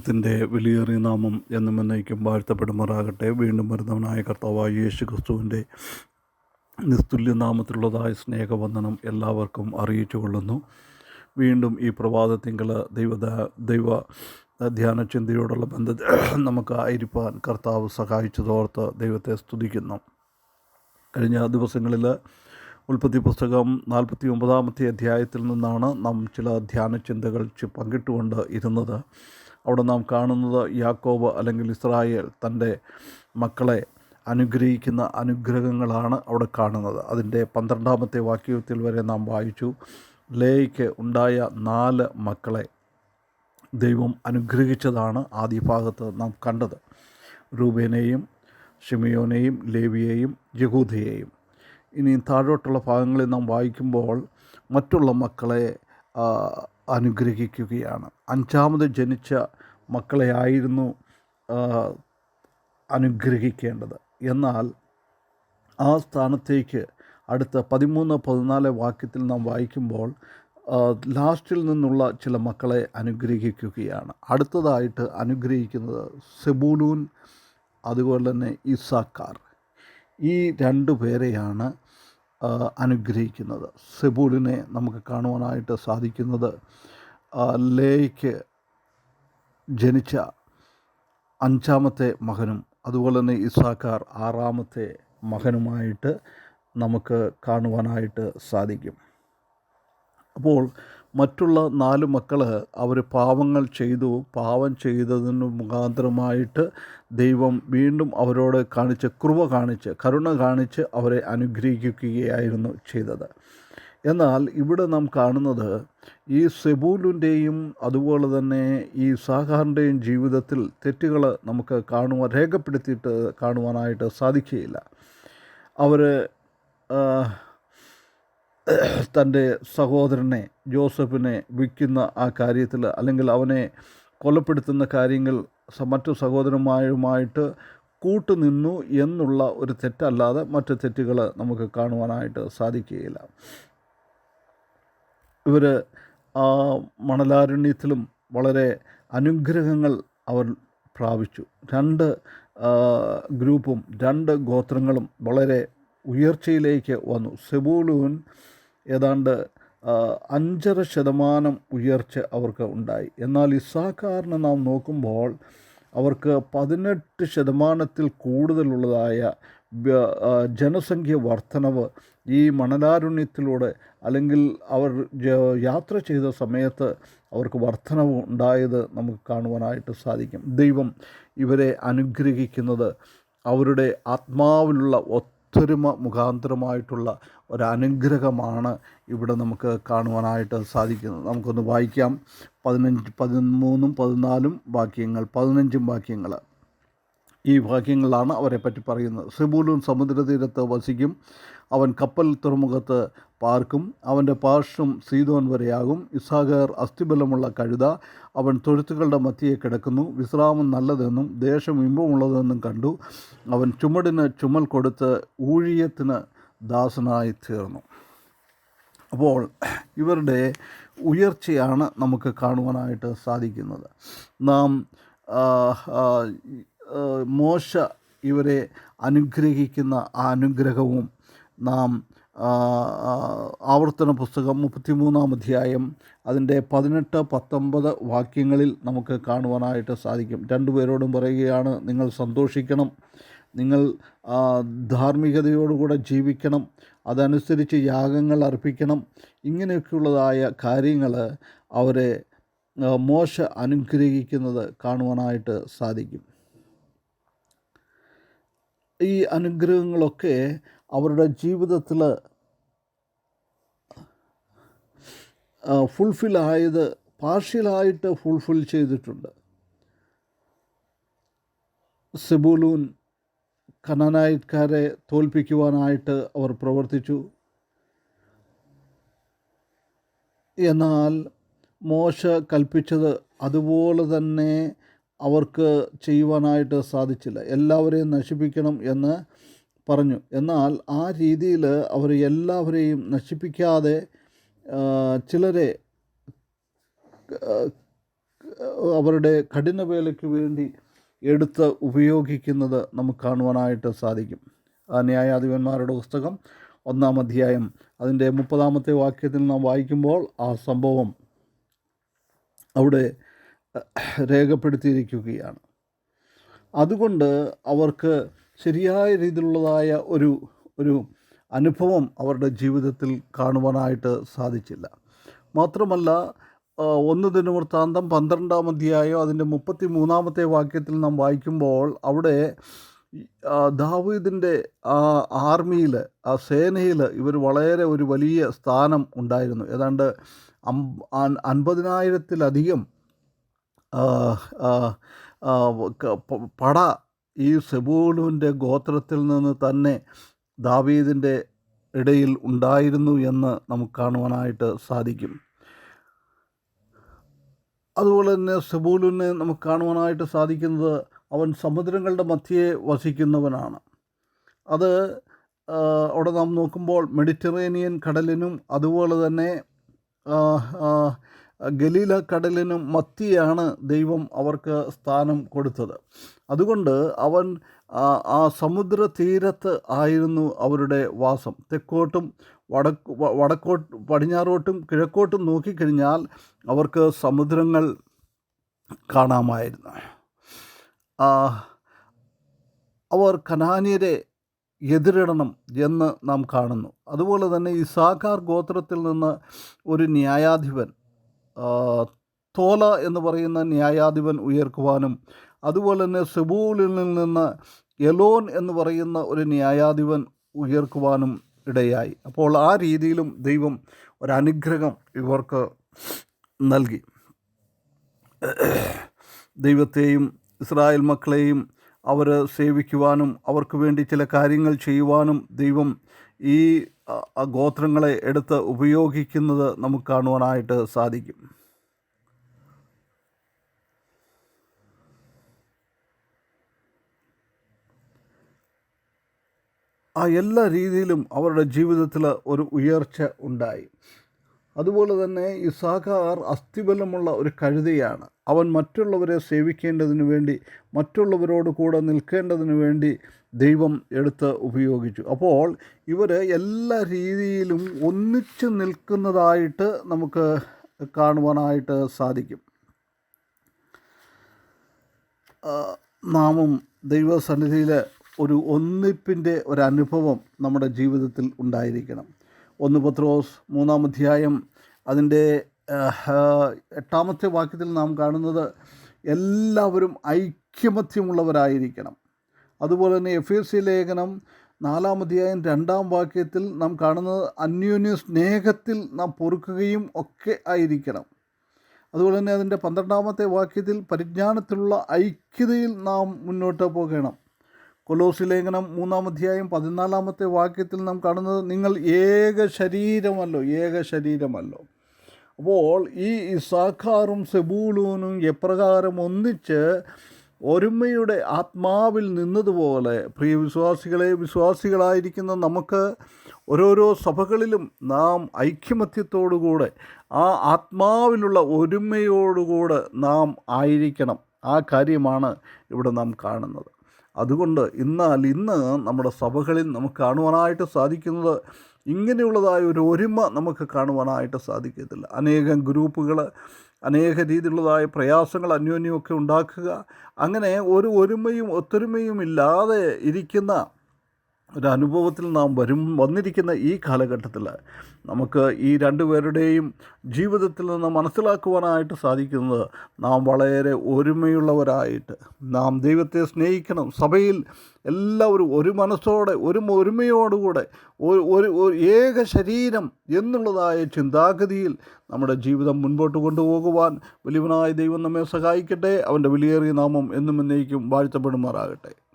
ദൈവത്തിന്റെ വിലയേറിയ നാമം എന്നും എന്നേക്കും വാഴ്ത്തപ്പെടുമാറാകട്ടെ. വീണ്ടും വരുന്നവനായ കർത്താവായ യേശു ക്രിസ്തുവിന്റെ നിസ്തുല്യ നാമത്തിലുള്ളതായ സ്നേഹവന്ദനം എല്ലാവർക്കും അറിയിച്ചു കൊള്ളുന്നു. വീണ്ടും ഈ പ്രഭാതത്തിങ്കൾ ദൈവ ദൈവ ധ്യാന ചിന്തയോടുള്ള ബന്ധത്തിൽ നമുക്ക് ആയിരിക്കാൻ കർത്താവ് സഹായിച്ചതോർത്ത് ദൈവത്തെ സ്തുതിക്കുന്നു. കഴിഞ്ഞ ദിവസങ്ങളിൽ ഉൽപ്പത്തി പുസ്തകം നാൽപ്പത്തി ഒമ്പതാമത്തെ അധ്യായത്തിൽ നിന്നാണ് നാം ചില ധ്യാന ചിന്തകൾ പങ്കിട്ടുകൊണ്ട് ഇരുന്നത്. അവിടെ നാം കാണുന്നത് യാക്കോബ് അല്ലെങ്കിൽ ഇസ്രായേൽ തന്റെ മക്കളെ അനുഗ്രഹിക്കുന്ന അനുഗ്രഹങ്ങളാണ് അവിടെ കാണുന്നത്. അതിന്റെ പന്ത്രണ്ടാമത്തെ വാക്യത്തിൽ വരെ നാം വായിച്ചു ലേയ്ക്ക് ഉണ്ടായ നാല് മക്കളെ ദൈവം അനുഗ്രഹിച്ചതാണ് ആദ്യ ഭാഗത്ത് നാം കണ്ടത്. രൂപേനെയും ഷിമിയോനെയും ലേവിയെയും യഹൂദയെയും. ഇനി താഴോട്ടുള്ള ഭാഗങ്ങളിൽ നാം വായിക്കുമ്പോൾ മറ്റുള്ള മക്കളെ അനുഗ്രഹിക്കുകയാണ്. അഞ്ചാമത് ജനിച്ച മക്കളെയായിരുന്നു അനുഗ്രഹിക്കേണ്ടത്. എന്നാൽ ആ സ്ഥാനത്തേക്ക് അടുത്ത പതിമൂന്ന് പതിനാല് വാക്യത്തിൽ നാം വായിക്കുമ്പോൾ ലാസ്റ്റിൽ നിന്നുള്ള ചില മക്കളെ അനുഗ്രഹിക്കുകയാണ്. അടുത്തതായിട്ട് അനുഗ്രഹിക്കുന്നത് സെബൂലൂൻ അതുപോലെ തന്നെ ഇസാക്കാർ ഈ രണ്ട് പേരെയാണ് അനുഗ്രഹിക്കുന്നത്. സെബൂലിനെ നമുക്ക് കാണുവാനായിട്ട് സാധിക്കുന്നത് ലേക്ക് ജനിച്ച അഞ്ചാമത്തെ മകനും അതുപോലെ തന്നെ ഇസാക്കാർ ആറാമത്തെ മകനുമായിട്ട് നമുക്ക് കാണുവാനായിട്ട് സാധിക്കും. അപ്പോൾ മറ്റുള്ള നാല് മക്കൾ അവർ പാവങ്ങൾ ചെയ്തു പാവം ചെയ്തതിന് മുഖാന്തരമായിട്ട് ദൈവം വീണ്ടും അവരോട് കാണിച്ച് കൃപ കാണിച്ച് കരുണ കാണിച്ച് അവരെ അനുഗ്രഹിക്കുകയായിരുന്നു ചെയ്തത്. എന്നാൽ ഇവിടെ നാം കാണുന്നത് ഈ സെബൂലിന്റെയും അതുപോലെ തന്നെ ഈ സാഹാറിന്റെയും ജീവിതത്തിൽ തെറ്റുകൾ നമുക്ക് കാണുവാൻ രേഖപ്പെടുത്തിയിട്ട് കാണുവാനായിട്ട് സാധിക്കുകയില്ല. അവർ തന്റെ സഹോദരനെ ജോസഫിനെ വിൽക്കുന്ന ആ കാര്യത്തിൽ അല്ലെങ്കിൽ അവനെ കൊലപ്പെടുത്തുന്ന കാര്യങ്ങൾ മറ്റു സഹോദരന്മാരുമായിട്ട് കൂട്ടുനിന്നു എന്നുള്ള ഒരു തെറ്റല്ലാതെ മറ്റു തെറ്റുകൾ നമുക്ക് കാണുവാനായിട്ട് സാധിക്കുകയില്ല. ഇവർ ആ മണലാരണ്യത്തിലും വളരെ അനുഗ്രഹങ്ങൾ അവർ പ്രാപിച്ചു. രണ്ട് ഗ്രൂപ്പും രണ്ട് ഗോത്രങ്ങളും വളരെ ഉയർച്ചയിലേക്ക് വന്നു. സെബൂലൂൻ ഏതാണ്ട് അഞ്ചര ശതമാനം ഉയർച്ച അവർക്ക് ഉണ്ടായി. എന്നാൽ ഇസാക്കാറിന് നാം നോക്കുമ്പോൾ അവർക്ക് പതിനെട്ട് ശതമാനത്തിൽ കൂടുതലുള്ളതായ ജനസംഖ്യ വർധനവ് ഈ മണലാരുണ്യത്തിലൂടെ അല്ലെങ്കിൽ അവർ യാത്ര ചെയ്ത സമയത്ത് അവർക്ക് വർധനവ് ഉണ്ടായത് നമുക്ക് കാണുവാനായിട്ട് സാധിക്കും. ദൈവം ഇവരെ അനുഗ്രഹിക്കുന്നത് അവരുടെ ആത്മാവിലുള്ള ഒത്തൊരുമ മുഖാന്തരമായിട്ടുള്ള ഒരനുഗ്രഹമാണ് ഇവിടെ നമുക്ക് കാണുവാനായിട്ട് സാധിക്കുന്നത്. നമുക്കൊന്ന് വായിക്കാം. പതിനഞ്ച് പതിമൂന്നും പതിനാലും വാക്യങ്ങൾ പതിനഞ്ചും വാക്യങ്ങൾ. ഈ വാക്യങ്ങളാണ് അവരെപ്പറ്റി പറ്റി പറയുന്നത്. സിബൂലും സമുദ്രതീരത്ത് വസിക്കും. അവൻ കപ്പൽ തുറമുഖത്ത് പാർക്കും അവന്റെ പാർശ്വം സീതോൻ വരെയാകും. ഇസാഗർ അസ്ഥിബലമുള്ള കഴുത അവൻ തൊഴുത്തുകളുടെ മധ്യയെ കിടക്കുന്നു. വിശ്രാമം നല്ലതെന്നും ദേശം ഇമ്പമുള്ളതെന്നും കണ്ടു. അവൻ ചുമടിന് ചുമൽ കൊടുത്ത് ഊഴിയത്തിന് ദാസനായി തീർന്നു. അപ്പോൾ ഇവരുടെ ഉയർച്ചയാണ് നമുക്ക് കാണുവാനായിട്ട് സാധിക്കുന്നത്. നാം മോശ ഇവരെ അനുഗ്രഹിക്കുന്ന ആ അനുഗ്രഹവും നാം ആവർത്തന പുസ്തകം മുപ്പത്തിമൂന്നാം അധ്യായം അതിന്റെ പതിനെട്ട് പത്തൊമ്പത് വാക്യങ്ങളിൽ നമുക്ക് കാണുവാനായിട്ട് സാധിക്കും. രണ്ടുപേരോടും പറയുകയാണ് നിങ്ങൾ സന്തോഷിക്കണം. നിങ്ങൾ ധാർമ്മികതയോടുകൂടെ ജീവിക്കണം. അതനുസരിച്ച് യാഗങ്ങൾ അർപ്പിക്കണം. ഇങ്ങനെയൊക്കെയുള്ളതായ കാര്യങ്ങൾ അവരെ മോശ അനുഗ്രഹിക്കുന്നത് കാണുവാനായിട്ട് സാധിക്കും. ഈ അനുഗ്രഹങ്ങളൊക്കെ അവരുടെ ജീവിതത്തിൽ ഫുൾഫിൽ ആയത് പാർഷ്യലായിട്ട് ഫുൾഫിൽ ചെയ്തിട്ടുണ്ട്. സെബൂലൂൻ കനാനായിക്കാരെ തോൽപ്പിക്കുവാനായിട്ട് അവർ പ്രവർത്തിച്ചു. എന്നാൽ മോശ കൽപ്പിച്ചത് അതുപോലെ തന്നെ അവർക്ക് ചെയ്യുവാനായിട്ട് സാധിച്ചില്ല. എല്ലാവരെയും നശിപ്പിക്കണം എന്ന് പറഞ്ഞു. എന്നാൽ ആ രീതിയിൽ അവർ എല്ലാവരെയും നശിപ്പിക്കാതെ ചിലരെ അവരുടെ കഠിന വേലയ്ക്ക് വേണ്ടി എടുത്ത് ഉപയോഗിക്കുന്നത് നമുക്ക് കാണുവാനായിട്ട് സാധിക്കും. ആ ന്യായാധിപന്മാരുടെ പുസ്തകം ഒന്നാം അധ്യായം അതിന്റെ മുപ്പതാമത്തെ വാക്യത്തിൽ നാം വായിക്കുമ്പോൾ ആ സംഭവം അവിടെ രേഖപ്പെടുത്തിയിരിക്കുകയാണ്. അതുകൊണ്ട് അവർക്ക് ശരിയായ രീതിയിലുള്ളതായ ഒരു ഒരു അനുഭവം അവരുടെ ജീവിതത്തിൽ കാണുവാനായിട്ട് സാധിച്ചില്ല. മാത്രമല്ല ഒന്ന് ദിനവൃത്താന്തം പന്ത്രണ്ടാം അധ്യായം അതിന്റെ മുപ്പത്തി മൂന്നാമത്തെ വാക്യത്തിൽ നാം വായിക്കുമ്പോൾ അവിടെ ദാവീദിന്റെ ആ ആർമിയിൽ ആ സേനയിൽ ഇവർ വളരെ ഒരു വലിയ സ്ഥാനം ഉണ്ടായിരുന്നു. ഏതാണ്ട് അൻപതിനായിരത്തിലധികം പട ഈ സെബൂലുവിന്റെ ഗോത്രത്തിൽ നിന്ന് തന്നെ ദാവീദിന്റെ ഇടയിൽ ഉണ്ടായിരുന്നു എന്ന് നമുക്ക് കാണുവാനായിട്ട് സാധിക്കും. അതുപോലെ തന്നെ സെബൂലിനെ നമുക്ക് കാണുവാനായിട്ട് സാധിക്കുന്നത് അവൻ സമുദ്രങ്ങളുടെ മധ്യേ വസിക്കുന്നവനാണ്. അത് അവിടെ നാം നോക്കുമ്പോൾ മെഡിറ്ററേനിയൻ കടലിനും അതുപോലെ തന്നെ ഗലീല കടലിനും മത്തിയാണ് ദൈവം അവർക്ക് സ്ഥാനം കൊടുത്തത്. അതുകൊണ്ട് അവൻ ആ, സമുദ്ര തീരത്ത് ആയിരുന്നു അവരുടെ വാസം. തെക്കോട്ടും വടക്ക് വടക്കോട്ട് പടിഞ്ഞാറോട്ടും കിഴക്കോട്ടും നോക്കിക്കഴിഞ്ഞാൽ അവർക്ക് സമുദ്രങ്ങൾ കാണാമായിരുന്നു. അവർ കനാനിയരെ എതിരിടണം എന്ന് നാം കാണുന്നു. അതുപോലെ തന്നെ ഇസാഖാർ ഗോത്രത്തിൽ നിന്ന് ഒരു ന്യായാധിപൻ തോല എന്ന് പറയുന്ന ന്യായാധിപൻ ഉയർക്കുവാനും അതുപോലെ തന്നെ സെബൂലിൽ നിന്ന് എലോൻ എന്ന് പറയുന്ന ഒരു ന്യായാധിപൻ ഉയർക്കുവാനും ഇടയായി. അപ്പോൾ ആ രീതിയിലും ദൈവം ഒരനുഗ്രഹം ഇവർക്ക് നൽകി. ദൈവത്തെയും ഇസ്രായേൽ മക്കളെയും അവർ സേവിക്കുവാനും അവർക്ക് വേണ്ടി ചില കാര്യങ്ങൾ ചെയ്യുവാനും ദൈവം ഈ ഗോത്രങ്ങളെ എടുത്ത് ഉപയോഗിക്കുന്നത് നമുക്ക് കാണുവാനായിട്ട് സാധിക്കും. ആ എല്ലാ രീതിയിലും അവരുടെ ജീവിതത്തിൽ ഒരു ഉയർച്ച ഉണ്ടായി. അതുപോലെ തന്നെ ഇസാഖാർ അസ്ഥിബലമുള്ള ഒരു കഴുതയാണ്. അവൻ മറ്റുള്ളവരെ സേവിക്കേണ്ടതിന് വേണ്ടി മറ്റുള്ളവരോട് കൂടെ നിൽക്കേണ്ടതിന് വേണ്ടി ദൈവം എടുത്ത് ഉപയോഗിച്ചു. അപ്പോൾ ഇവർ എല്ലാ രീതിയിലും ഒന്നിച്ചു നിൽക്കുന്നതായിട്ട് നമുക്ക് കാണുവാനായിട്ട് സാധിക്കും. നാമും ദൈവസന്നിധിയിൽ ഒരു ഒന്നിപ്പിന്റെ ഒരനുഭവം നമ്മുടെ ജീവിതത്തിൽ ഉണ്ടായിരിക്കണം. ഒന്ന് പത്രോസ് മൂന്നാം അധ്യായം അതിന്റെ എട്ടാമത്തെ വാക്യത്തിൽ നാം കാണുന്നത് എല്ലാവരും ഐക്യമത്യമുള്ളവരായിരിക്കണം. അതുപോലെ തന്നെ എഫ് എസ് സി ലേഖനം നാലാം അധ്യായം രണ്ടാം വാക്യത്തിൽ നാം കാണുന്നത് അന്യോന്യ സ്നേഹത്തിൽ നാം പൊറുക്കുകയും ഒക്കെ ആയിരിക്കണം. അതുപോലെ തന്നെ അതിന്റെ പന്ത്രണ്ടാമത്തെ വാക്യത്തിൽ പരിജ്ഞാനത്തിലുള്ള ഐക്യതയിൽ നാം മുന്നോട്ട് പോകണം. കൊലോസി ലേഖനം മൂന്നാം അധ്യായം പതിനാലാമത്തെ വാക്യത്തിൽ നാം കാണുന്നത് നിങ്ങൾ ഏക ശരീരമല്ലോ ഏക ശരീരമല്ലോ. അപ്പോൾ ഈ ഇസാഖാറും സെബൂലൂനും എപ്രകാരം ഒന്നിച്ച് ഒരുമയുടെ ആത്മാവിൽ നിന്നതുപോലെ പ്രിയ വിശ്വാസികളെ വിശ്വാസികളായിരിക്കുന്ന നമുക്ക് ഓരോരോ സഭകളിലും നാം ഐക്യമത്യത്തോടുകൂടെ ആ ആത്മാവിലുള്ള ഒരുമയോടുകൂടെ നാം ആയിരിക്കണം. ആ കാര്യമാണ് ഇവിടെ നാം കാണുന്നത്. അതുകൊണ്ട് എന്നാൽ ഇന്ന് നമ്മുടെ സഭകളിൽ നമുക്ക് കാണുവാനായിട്ട് സാധിക്കുന്നത് ഇങ്ങനെയുള്ളതായ ഒരു ഒരുമ നമുക്ക് കാണുവാനായിട്ട് സാധിക്കത്തില്ല. അനേകം ഗ്രൂപ്പുകൾ അനേക രീതിയിലുള്ളതായ പ്രയാസങ്ങൾ അന്യോന്യമൊക്കെ ഉണ്ടാക്കുക. അങ്ങനെ ഒരു ഒരുമയും ഒത്തൊരുമയും ഇല്ലാതെ ഇരിക്കുന്ന ഒരു അനുഭവത്തിൽ നാം വരും വന്നിരിക്കുന്ന ഈ കാലഘട്ടത്തിൽ നമുക്ക് ഈ രണ്ടുപേരുടെയും ജീവിതത്തിൽ നിന്ന് മനസ്സിലാക്കുവാനായിട്ട് സാധിക്കുന്നത് നാം വളരെ ഒരുമയുള്ളവരായിട്ട്. നാം ദൈവത്തെ സ്നേഹിക്കണം. സഭയിൽ എല്ലാവരും ഒരു മനസ്സോടെ ഒരു ഒരുമയോടുകൂടെ ഒരു ഒരു ഒരു ഏക ശരീരം എന്നുള്ളതായ ചിന്താഗതിയിൽ നമ്മുടെ ജീവിതം മുൻപോട്ട് കൊണ്ടുപോകുവാൻ വലിയവനായ ദൈവം നമ്മെ സഹായിക്കട്ടെ. അവന്റെ വിലയേറിയ നാമം എന്നും എന്നേക്കും വാഴ്ത്തപ്പെടുമാറാകട്ടെ.